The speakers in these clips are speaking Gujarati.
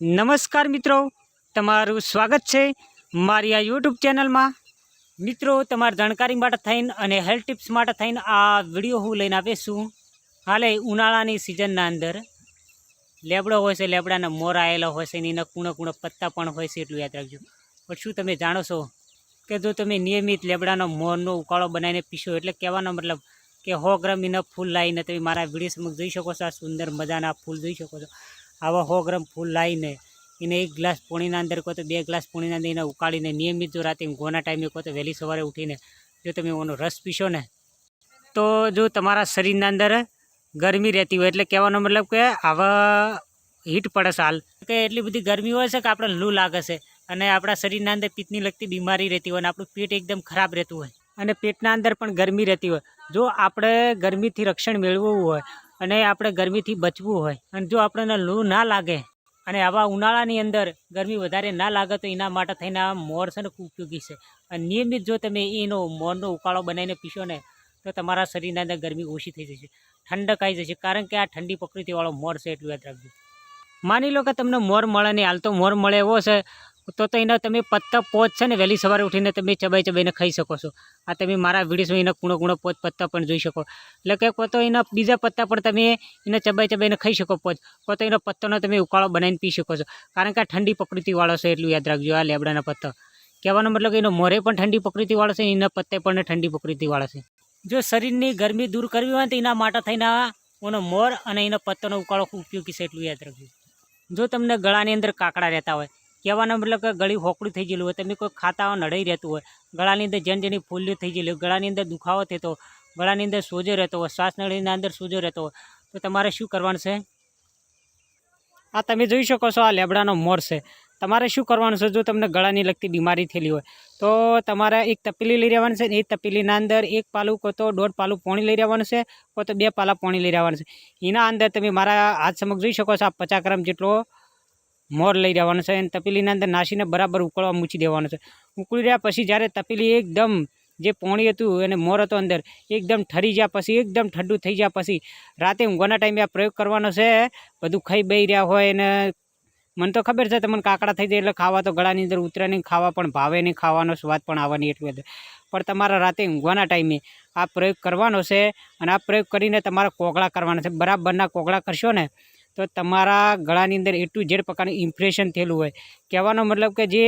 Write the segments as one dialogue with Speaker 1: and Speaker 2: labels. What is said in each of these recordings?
Speaker 1: નમસ્કાર મિત્રો, તમારું સ્વાગત છે મારી આ યુટ્યુબ ચેનલમાં. મિત્રો, તમારી જાણકારી માટે થઈને અને હેલ્થ ટિપ્સ માટે થઈને આ વીડિયો હું લઈને આપીશું હાલે, ઉનાળાની સિઝનના અંદર. લેબડો હોય છે, લેબડાના મોર આવેલા હોય છે અને એના કૂણા કૂણા પત્તા પણ હોય છે, એટલું યાદ રાખજો. પણ શું તમે જાણો છો કે જો તમે નિયમિત લેબડાનો મોરનો ઉકાળો બનાવીને પીશો, એટલે કહેવાનો મતલબ કે સો ગ્રામ ફૂલ લાવીને તમે મારા વીડિયો સમક્ષ જોઈ શકો છો, આ સુંદર મજાના ફૂલ જોઈ શકો છો. આવા સો ગ્રામ ફૂલ લાવીને એને એક ગ્લાસ પાણીના અંદર કહો તો બે ગ્લાસ પાણીના અંદર એને ઉકાળીને નિયમિત જો રાતે ઊંઘવાના ટાઈમે કહો તો વહેલી સવારે ઉઠીને જો તમે એનો રસ પીશો ને, તો જો તમારા શરીરના અંદર ગરમી રહેતી હોય એટલે કહેવાનો મતલબ કે આવા હીટ પડે છે હાલ. કે એટલી બધી ગરમી હોય છે કે આપણે લૂ લાગે છે અને આપણા શરીરના અંદર પિત્તની લગતી બીમારી રહેતી હોય અને આપણું પેટ એકદમ ખરાબ રહેતું હોય અને પેટના અંદર પણ ગરમી રહેતી હોય. જો આપણે ગરમીથી રક્ષણ મેળવવું હોય અને આપણે ગરમીથી બચવું હોય. અને જો આપણને લૂ ના લાગે અને આવા ઉનાળાની અંદર ગરમી વધારે ના લાગે તો એના માટે થઈને આ મોર છે ને ઉપયોગી છે. અને નિયમિત જો તમે એનો મોરનો ઉકાળો બનાવીને પીશો ને, તો તમારા શરીરના અંદર ગરમી ઓછી થઈ જશે. ઠંડક આવી જશે. કારણ કે આ ઠંડી પ્રકૃતિવાળો મોર છે, એટલું યાદ રાખજો. માની લો કે તમને મોર મળે નહીં. હાલ તો મોર મળે એવો છે. તો તો એના તમે પત્તા પોચ છે ને વહેલી સવારે ઉઠીને તમે ચબાઈ ચબાઈને ખાઈ શકો છો. આ તમે મારા વિડીયોમાં એના કૂણો કૂણો પોચ પત્તા પણ જોઈ શકો. એટલે કે કો તો એના બીજા પત્તા પણ તમે એને ચબાઈ ચબાઈને ખાઈ શકો પોચ. કો તો એનો પત્તાનો તમે ઉકાળો બનાવીને પી શકો છો. કારણ કે આ ઠંડી પ્રકૃતિવાળો છે એટલું યાદ રાખજો, આ લેબડાના પત્તા. કહેવાનો મતલબ કે એનો મોરે પણ ઠંડી પ્રકૃતિવાળો છે, એના પત્તે પણ ઠંડી પ્રકૃતિવાળો છે. જો શરીરની ગરમી દૂર કરવી હોય તો એના માટે થઈને એનો મોર અને એનો પત્તાનો ઉકાળો ઉપયોગી છે એટલું યાદ રાખજો. જો તમને ગળાની અંદર કાકડા રહેતા હોય કહેવાનો મતલબ કે ગળી હોકડું થઈ ગયેલું હોય તમે કોઈ ખાતા નડાઈ રહેતું હોય. ગળાની અંદર જેન જેની ફૂલ્યું થઈ ગયેલું હોય, ગળાની અંદર દુખાવો થતો ગળાની અંદર સોજો રહેતો હોય, શ્વાસ નળીના અંદર સોજો રહેતો હોય, તો તમારે શું કરવાનું છે? આ તમે જોઈ શકો છો, આ લેબડાનો મોર છે. તમારે શું કરવાનું છે? જો તમને ગળાની લગતી બીમારી થયેલી હોય, તો તમારે એક તપેલી લઈ રહેવાનું છે એ તપેલીના અંદર એક પાલું કો તો દોઢ પાલું પાણી લઈ રહેવાનું છે, કો તો બે પાલા પાણી લઈ રહેવાનું છે. એના અંદર તમે મારા હાથ સમક્ષ જોઈ શકો છો, આ પચાસ ગ્રામ જેટલો મોર લઈ રહેવાનો છે અને તપેલીના અંદર નાસીને બરાબર ઉકળવા મૂકી દેવાનો છે. ઉકળી રહ્યા પછી જ્યારે તપેલી એકદમ જે પોણી હતું અને મોર હતો અંદર, એકદમ ઠરી ગયા પછી, એકદમ ઠંડુ થઈ ગયા પછી, રાતે ઊંઘવાના ટાઈમે આ પ્રયોગ કરવાનો છે. બધું ખાઈ બેહી રહ્યા હોય અને મને તો ખબર છે તમને કાકડા થઈ જાય એટલે ખાવા તો ગળાની અંદર ઉતરે નહીં, ખાવા પણ ભાવે નહીં, ખાવાનો સ્વાદ પણ આવવાની એટલું બધું. પણ તમારા રાતે ઊંઘવાના ટાઈમે આ પ્રયોગ કરવાનો છે અને આ પ્રયોગ કરીને તમારા કોગળા કરવાના છે. બરાબરના કોગળા કરશો ને તો તમારા ગળાની અંદર એટલું જેડ પ્રકારનું ઇમ્પ્રેશન થયેલું હોય. કહેવાનો મતલબ કે જે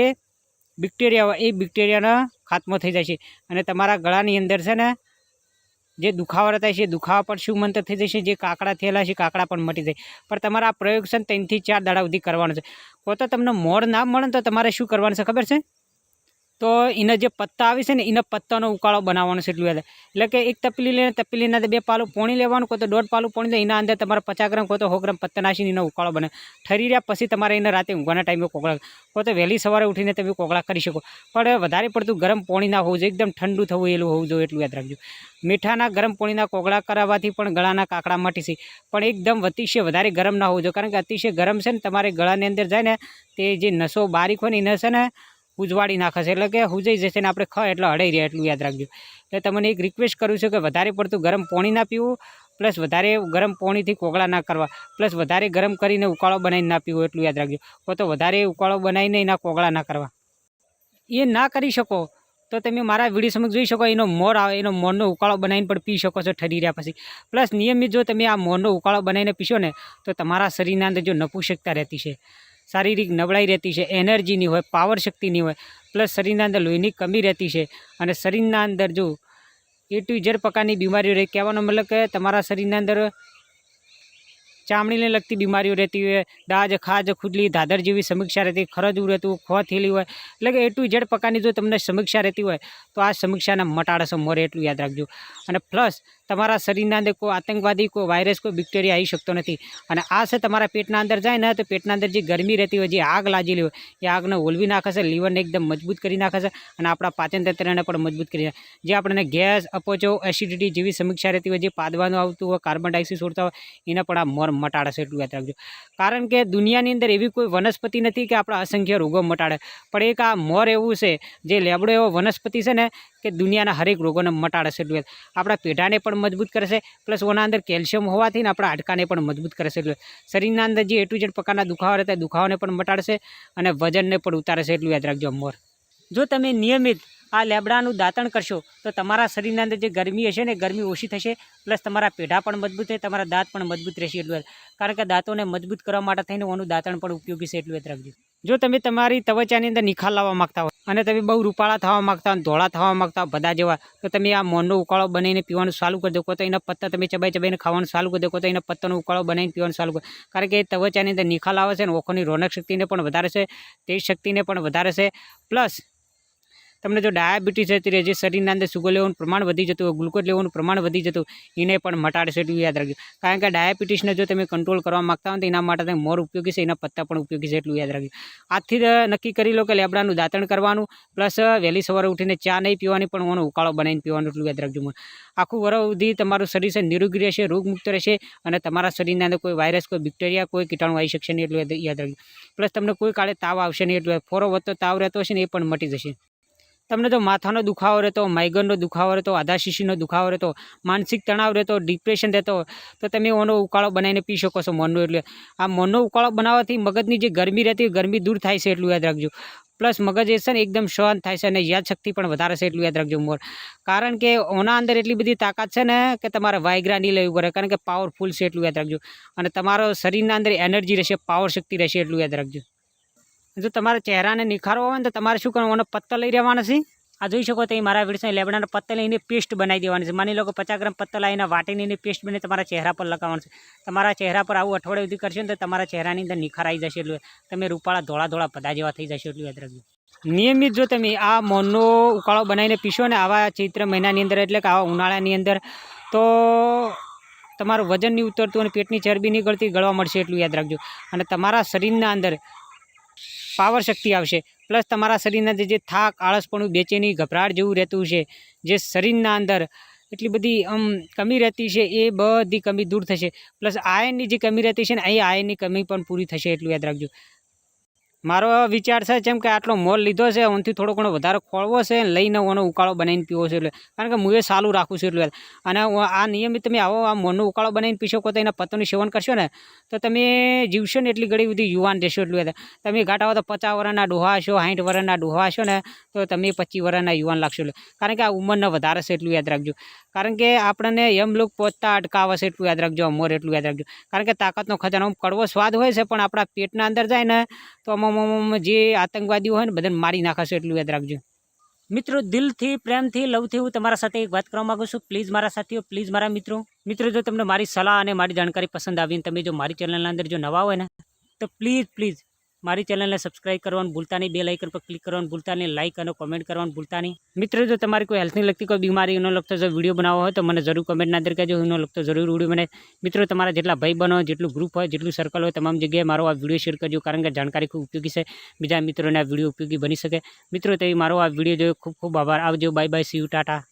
Speaker 1: બેક્ટેરિયા હોય, એ બેક્ટેરિયાનો ખાત્મો થઈ જાય છે. અને તમારા ગળાની અંદર છે ને, જે દુખાવા થાય છે દુખાવા પર શું મંતર થઈ જશે જે કાકડા થયેલા છે કાકડા પણ મટી જાય. પણ તમારા આ પ્રયોગ છે ત્રણથી ચાર દાડા સુધી કરવાનો છે. કો તો તમને મોડ ના મળે તો તમારે શું કરવાનું છે ખબર છે? તો એના જે પત્તા આવે છે ને, એના પત્તાનો ઉકાળો બનાવવાનો છે એટલું યાદ. એટલે કે એક તપલી લઈને તપલીના બે પાલું પોણી લેવાનું, કોઈ તો દોઢ પાલું પોણી લે એના અંદર તમારે પચાસ ગ્રામ કો તો સો ગ્રામ પત્તા નાખીને એનો ઉકાળો બને. ઠરી રહ્યા પછી તમારે એને રાતે ઊંઘવાના ટાઈમે કોગળા કો તો વહેલી સવારે ઉઠીને તમે કોગળા કરી શકો. પણ વધારે પડતું ગરમ પોણી ના હોવું જોઈએ, એકદમ ઠંડુ થવું એલું હોવું જોઈએ એટલું યાદ રાખજો. મીઠાના ગરમ પાણીના કોગળા કરાવવાથી પણ ગળાના કાકડા મટી છે. પણ એકદમ અતિશય વધારે ગરમ ના હોવું જોઈએ, કારણ કે અતિશય ગરમ છે ને, તમારે ગળાની અંદર જાય ને, તે જે નસો બારીક હોય ને એ છે ને ઉજવાડી નાખે છે. એટલે કે હુજાઈ જશે ને આપણે ખ એટલે હડાઈ રહ્યા, એટલું યાદ રાખજો. એટલે તમને એક રિક્વેસ્ટ કરું છું કે વધારે પડતું ગરમ પાણી ના પીવું પ્લસ વધારે ગરમ પાણીથી કોગળા ના કરવા પ્લસ વધારે ગરમ કરીને ઉકાળો બનાવીને ના પીવો, એટલું યાદ રાખજો. કો તો વધારે ઉકાળો બનાવીને એના કોગળા ના કરવા. એ ના કરી શકો, તો તમે મારા વીડિયો સમક્ષ જોઈ શકો, એનો મોર આવે, એનો મોરનો ઉકાળો બનાવીને પણ પી શકો છો ઠરી રહ્યા પછી. પ્લસ નિયમિત જો તમે આ મોરનો ઉકાળો બનાવીને પીશો ને, તો તમારા શરીરના અંદર જો નપુંસકતા રહેતી છે. શારીરિક નબળાઈ રહેતી છે એનર્જીની હોય પાવર શક્તિની હોય પ્લસ શરીરના અંદર લોહીની કમી રહેતી છે અને શરીરના અંદર જો એ ટુ ઝેડ પ્રકારની બીમારીઓ રહે, કહેવાનો મતલબ કે તમારા શરીરના અંદર ચામડીને લગતી બીમારીઓ રહેતી હોય, દાજ, ખાજ, ખુદલી દાદર જેવી સમીક્ષા રહેતી ખરજવું રહેતું ખો થયેલી હોય, એટલે કે એ ટુ ઝેડ પ્રકારની જો તમને સમીક્ષા રહેતી હોય, તો આ સમીક્ષાના મટાડે મોરે એટલું યાદ રાખજો. અને પ્લસ તમારા શરીરના અંદર કોઈ આતંકવાદી, કોઈ વાયરસ, કોઈ બેક્ટેરિયા આવી શકતો નથી. અને આ છે તમારા પેટના અંદર જાય ને, તો પેટના અંદર જે ગરમી રહેતી હોય, જે આગ લાગેલી હોય, એ આગને ઓલવી નાખે છે, લીવરને એકદમ મજબૂત કરી નાખે છે અને આપણા પાચન તંત્રને પણ મજબૂત કરી નાખે જે આપણને ગેસ, અપોચો, એસિડિટી જેવી સમીક્ષા રહેતી હોય, જે પાદવાનું આવતું હોય, કાર્બન ડાયોક્સાઇડ છોડતા હોય, એને પણ આ મોર મટાડે છે, એટલું યાદ રાખજો. કારણ કે દુનિયાની અંદર એવી કોઈ વનસ્પતિ નથી કે આપણા અસંખ્ય રોગો મટાડે. પણ એક આ મોર એવું છે, જે લેબડો એવો વનસ્પતિ છે ને કે દુનિયાના હરેક રોગોને મટાડે છે આપણા પેઢાને પણ મજબૂત કરે છે, પ્લસ ઓના અંદર કેલ્શિયમ હોવાથી આપણા હાડકાને પણ મજબૂત કરે છે એટલું શરીરના અંદર જે એટલું જેટ પ્રકારના દુખાવા રહેતા દુખાવાને પણ મટાડશે અને વજનને પણ ઉતારે છે એટલું યાદ રાખજો મોર જો તમે નિયમિત આ લેબડાનું દાંતણ કરશો, તો તમારા શરીરના અંદર જે ગરમી હશે ને ગરમી ઓછી થશે, પ્લસ તમારા પેઢા પણ મજબૂત થશે, તમારા દાંત પણ મજબૂત રહેશે એટલું. કારણ કે દાંતોને મજબૂત કરવા માટે થઈને ઓનું દાંતણ પણ ઉપયોગી છે એટલું યાદ રાખજો. જો તમે તમારી ત્વચાની અંદર નિખાર લાવવા માગતા હોય અને તમે બહુ રૂપાળા થવા માગતા હોય ધોળા થવા માગતા હોય બધા જેવા, તો તમે આ મોનનો ઉકાળો બનાવીને પીવાનું ચાલુ કરી દો. તો એના પત્તા તમે ચબાઈ ચબાઈને ખાવાનું ચાલુ કરી દો. તો એના પત્તાનો ઉકાળો બનાવીને પીવાનું ચાલુ કરો કારણ કે એ ત્વચાની અંદર નિખાર આવે છે અને ઓખોની રોનક શક્તિને પણ વધારે છે, તેજ શક્તિને પણ વધારે છે. પ્લસ તમને જો ડાયાબિટીસ જતી રહે જે શરીરના અંદર સુગર લેવાનું પ્રમાણ વધી જતું હોય, ગ્લુકોઝ લેવાનું પ્રમાણ વધી જતું એને પણ મટાડશે છે એટલું યાદ રાખજો. કારણ કે ડાયાબિટીસને જો તમે કંટ્રોલ કરવા માગતા હો તો એના માટે મોર ઉપયોગી છે, એના પત્તા પણ ઉપયોગી છે, એટલું યાદ રાખજો. આજથી નક્કી કરી લો કે લેબડાનું દાંતણ કરવાનું, પ્લસ વહેલી સવારે ઉઠીને ચા નહીં પીવાની, પણ ઓનો ઉકાળો બનાવીને પીવાનું, એટલું યાદ રાખજો આખું વરસ સુધી તમારું શરીર છે નિરોગી રહેશે, રોગમુક્ત રહેશે, અને તમારા શરીરના અંદર કોઈ વાયરસ કોઈ બેક્ટેરિયા કોઈ કીટાણુ આવી શકશે નહીં, એટલું યાદ રાખજો. પ્લસ તમને કોઈ કાળે તાવ આવશે નહીં, એટલું ફોરો વધતો તાવ રહેતો હશે ને, એ પણ મટી જશે. તમને જો માથાનો દુખાવો રહેતો, માઇગ્રેનનો દુખાવો રહેતો, આધા શીશીનો દુખાવો રહેતો, માનસિક તણાવ રહેતો ડિપ્રેશન રહેતો, તો તમે ઓનો ઉકાળો બનાવીને પી શકો છો મોનનો એટલે આ મોનનો ઉકાળો બનાવવાથી મગજની જે ગરમી રહેતી ગરમી દૂર થાય છે એટલું યાદ રાખજો. પ્લસ મગજ એ છે ને એકદમ શાંત થાય છે અને યાદશક્તિ પણ વધારે છે એટલું યાદ રાખજો મોર. કારણ કે ઓના અંદર એટલી બધી તાકાત છે ને કે તમારે વાયગ્રા નહીં લેવું પડે, કારણ કે પાવરફુલ છે એટલું યાદ રાખજો. અને તમારો શરીરના અંદર એનર્જી રહેશે પાવર શક્તિ રહેશે એટલું યાદ રાખજો. જો તમારે ચહેરાને નિખારવો હોય ને તો તમારે શું કરવાનું? પત્તા લઈ રહેવાના છે. આ જોઈ શકો તો એ મારા વીડિયો લેબડાના પત્તા લઈને પેસ્ટ બનાવી દેવાની છે. માની લો કે પચાસ ગ્રામ પત્તા લાવીને વાટીને એની પેસ્ટ બની તમારા ચહેરા પર લગાવવાનું છે. તમારા ચહેરા પર આવું અઠવાડિયે સુધી કરશો ને તો તમારા ચહેરાની અંદર નિખાર આવી જશે એટલું તમે રૂપાળા ધોળા ધોળા બધા જેવા થઈ જશે એટલું યાદ રાખજો. નિયમિત જો તમે આ મોનનો ઉકાળો બનાવીને પીશો ને આવા ચૈત્ર મહિનાની અંદર એટલે કે આવા ઉનાળાની અંદર, તો તમારું વજન નહીં ઉતરતું અને પેટની ચરબી નહીં ગળતી ગળવા મળશે એટલું યાદ રાખજો. અને તમારા શરીરના અંદર પાવર શક્તિ આવશે. પ્લસ તમારા શરીરના જે થાક, આળસપણું, બેચેની ગભરાટ જેવું રહેતું છે, જે શરીરના અંદર એટલી બધી, આમ, કમી રહેતી છે, એ બધી કમી દૂર થશે. પ્લસ આયનની જે કમી રહેતી છે ને, અહીં આયનની કમી પણ પૂરી થશે, એટલું યાદ રાખજો. મારો વિચાર છે જેમ કે આટલો મોલ લીધો છે ઓનથી થોડો ઘણો વધારે ખોળવો છે લઈને ઓનો ઉકાળો બનાવીને પીવો છે એટલે. કારણ કે હું એ સારું રાખું છું એટલે. અને આ નિયમિત તમે આવો, આ મોરનો ઉકાળો બનાવીને પીશો તો એના પત્તોનું સેવન કરશો ને, તો તમે જીવશો ને એટલી ઘડી બધી યુવાન રહેશો એટલું. તમે ઘાટા તો પચાસ વર્ષના ડોહા હશો સાઠ વર્ષના ડોહા હશો ને, તો તમે પચીસ વર્ષના યુવાન લાગશો એટલે. કારણ કે આ ઉંમરને વધારે છે એટલું યાદ રાખજો. કારણ કે આપણને એમ લોક પહોંચતા અટકાવે છે એટલું યાદ રાખજો, અમોર એટલું યાદ રાખજો. કારણ કે તાકાતનો ખજાનો કડવો સ્વાદ હોય છે, પણ આપણા પેટના અંદર જાય ને, તો આમ આમ જે આતંકવાદીઓ હોય ને, બધાને મારી નાખશો એટલું યાદ રાખજો. મિત્રો, દિલથી, પ્રેમથી, લવથી હું તમારા સાથે એક વાત કરવા માગું છું. પ્લીઝ મારા સાથીઓ, પ્લીઝ મારા મિત્રો. મિત્રો, જો તમને મારી સલાહ અને મારી જાણકારી પસંદ આવીને તમે જો મારી ચેનલના અંદર જો નવા હોય ને, તો પ્લીઝ પ્લીઝ મારી ચેનલને સબસ્ક્રાઇબ કરવાનું ભૂલતા નહીં બે લાઇકન પર ક્લિક કરવાનું ભૂલતા નહીં લાઇક અને કોમેન્ટ કરવાનું ભૂલતા નહીં મિત્રો, જો તમારી કોઈ હેલ્થની લગતી કોઈ બીમારીનો લગતો જો વીડિયો બનાવવો હોય તો મને જરૂર કમેન્ટના અંદર કહેજો એનો લગતો જરૂર વીડિયો બને મિત્રો, તમારા જેટલા ભાઈ બનો જેટલું ગ્રુપ હોય, જેટલું સર્કલ હોય, તમામ જગ્યાએ મારો આ વીડિયો શેર કરજો, કારણ કે જાણકારી ખૂબ ઉપયોગી છે. બીજા મિત્રોને આ વીડિયો ઉપયોગી બની શકે. મિત્રો, તે મારો આ વીડિયો જોયો. ખૂબ ખૂબ આભાર. આવજો. Bye bye see you tata